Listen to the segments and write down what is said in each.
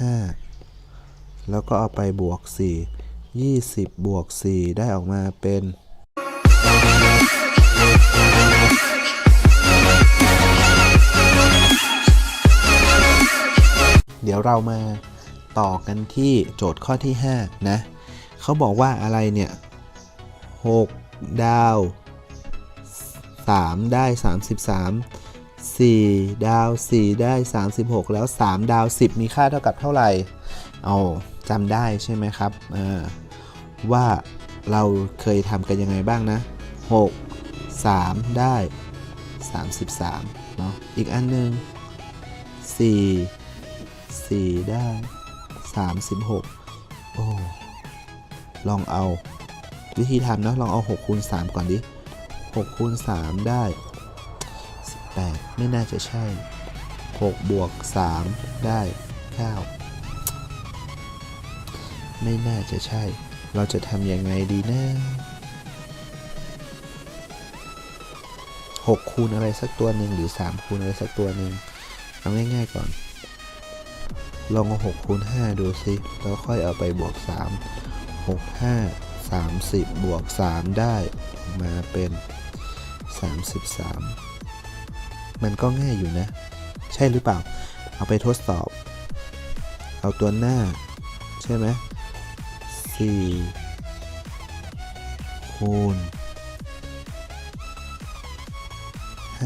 5 แล้วก็เอาไปบวก 4 20 บวก 4 ได้ออกมาเป็น เดี๋ยวเรามาต่อกันที่โจทย์ข้อที่ 5 นะ เขาบอกว่าอะไรเนี่ย 6 ดาว 3 ได้ 33 4 ดาว 4 ได้ 36 แล้ว 3 ดาว 10 มีค่าเท่ากับเท่าไหร่ เอาจำได้ใช่ไหมครับว่าเราเคยทำกันยังไงบ้างนะ 6 3 ได้ 33 เนาะอีกอันหนึ่ง4 4 ได้ 36 โอ้ลองเอาวิธีทำนะลองเอา 6 คูณ 3 ก่อนดิ 6 คูณ 3 ได้ 8 ไม่น่าจะใช่ 6 บวก 3 ได้ 9 ไม่น่าจะใช่ เราจะทำยังไงดีนะ6คูณอะไรสักตัวหนึ่งหรือ 3 คูณอะไรสักตัวหนึ่งเอาง่ายๆก่อน ลองเอา6คูณ5ดูสิแล้วค่อยเอาไปบวก 3 6 5 30 บวก 3 ได้มาเป็น 33 มันก็ง่ายอยู่นะ ใช่หรือเปล่า เอาไปทดสอบ เอาตัวหน้า ใช่ไหม4คูณ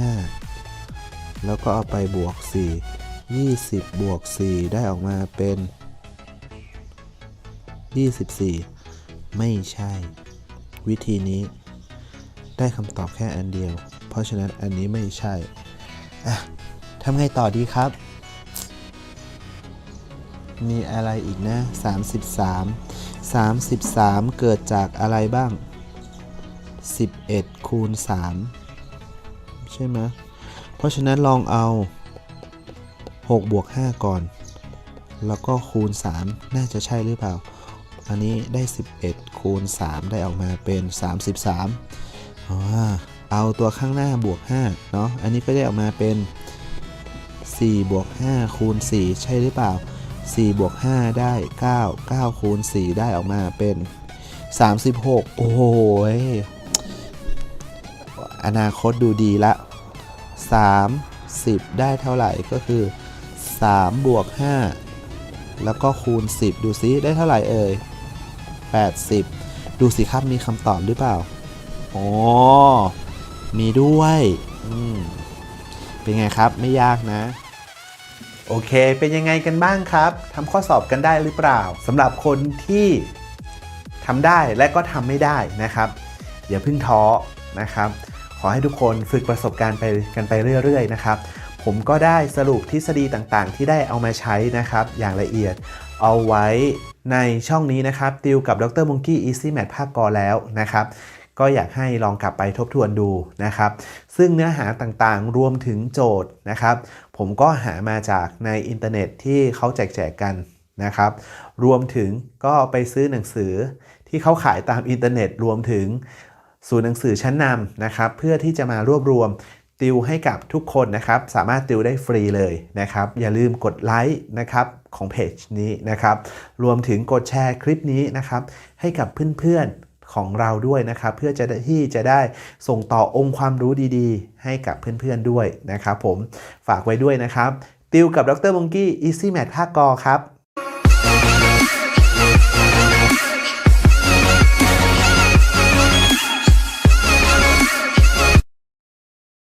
5แล้วก็เอาไปบวก 4 20 บวก 4 ได้ออกมาเป็น 24 ไม่ใช่ วิธีนี้ ได้คำตอบแค่อันเดียว เพราะฉะนั้นอันนี้ไม่ใช่ อะทำไงต่อดีครับ มีอะไรอีกนะ 33 33 เกิดจากอะไรบ้าง 11 คูณ 3 ใช่ไหมเพราะฉะนั้นลองเอา 6 บวก 5 ก่อน แล้วก็คูณ 3 น่าจะใช่หรือเปล่า อันนี้ได้ 11 คูณ 3 ได้ออกมาเป็น 33อ๋อ เอาตัวข้างหน้าบวก5เนาะอันนี้ก็ได้ออกมาเป็น4บวก5คูณ4ใช่หรือเปล่า4บวก5ได้9 9คูณ4ได้ออกมาเป็น 36 โอ้โหอนาคตดูดีละ 30 ได้เท่าไหร่ก็คือ3บวก5แล้วก็คูณ 10 ดูซิได้เท่าไหร่เอ่ย80 ดูสิครับมีคำตอบหรือเปล่า อ๋อ มีด้วยเป็นไงครับไม่ยากนะโอเค เป็นยังไงกันบ้างครับ ทำข้อสอบกันได้หรือเปล่าสำหรับคนที่ทำได้และก็ทำไม่ได้นะครับ อย่าเพิ่งท้อนะครับ ขอให้ทุกคนฝึกประสบการณ์ไปกันไปเรื่อย ๆ นะครับ ผมก็ได้สรุปทฤษฎีต่างๆ ที่ได้เอามาใช้นะครับ อย่างละเอียดเอาไว้ในช่องนี้นะครับ ติวกับดรมงกี้ Easy Math ภาคกอแล้วนะครับ ก็อยากให้ลองกลับไปทบทวนดูนะครับ ซึ่งเนื้อหาต่างๆ รวมถึงโจทย์นะครับ ผมก็หามาจากในอินเทอร์เน็ตที่เขาแจกแจกกันนะครับ รวมถึงก็ไปซื้อหนังสือที่เขาขายตามอินเทอร์เน็ต รวมถึงศูนย์หนังสือชั้นนำนะครับ เพื่อที่จะมารวบรวมติวให้กับทุกคนนะครับ สามารถติวได้ฟรีเลยนะครับ อย่าลืมกดไลค์นะครับของเพจนี้นะครับ รวมถึงกดแชร์คลิปนี้นะครับ ให้กับเพื่อนๆ ของเราด้วยนะครับ เพื่อจะที่จะได้ส่งต่อองค์ความรู้ดีๆ ให้กับเพื่อนๆด้วยนะครับผมฝากไว้ด้วยนะครับ ติวกับดรมงกี้ Easy Math ภาคกอครับ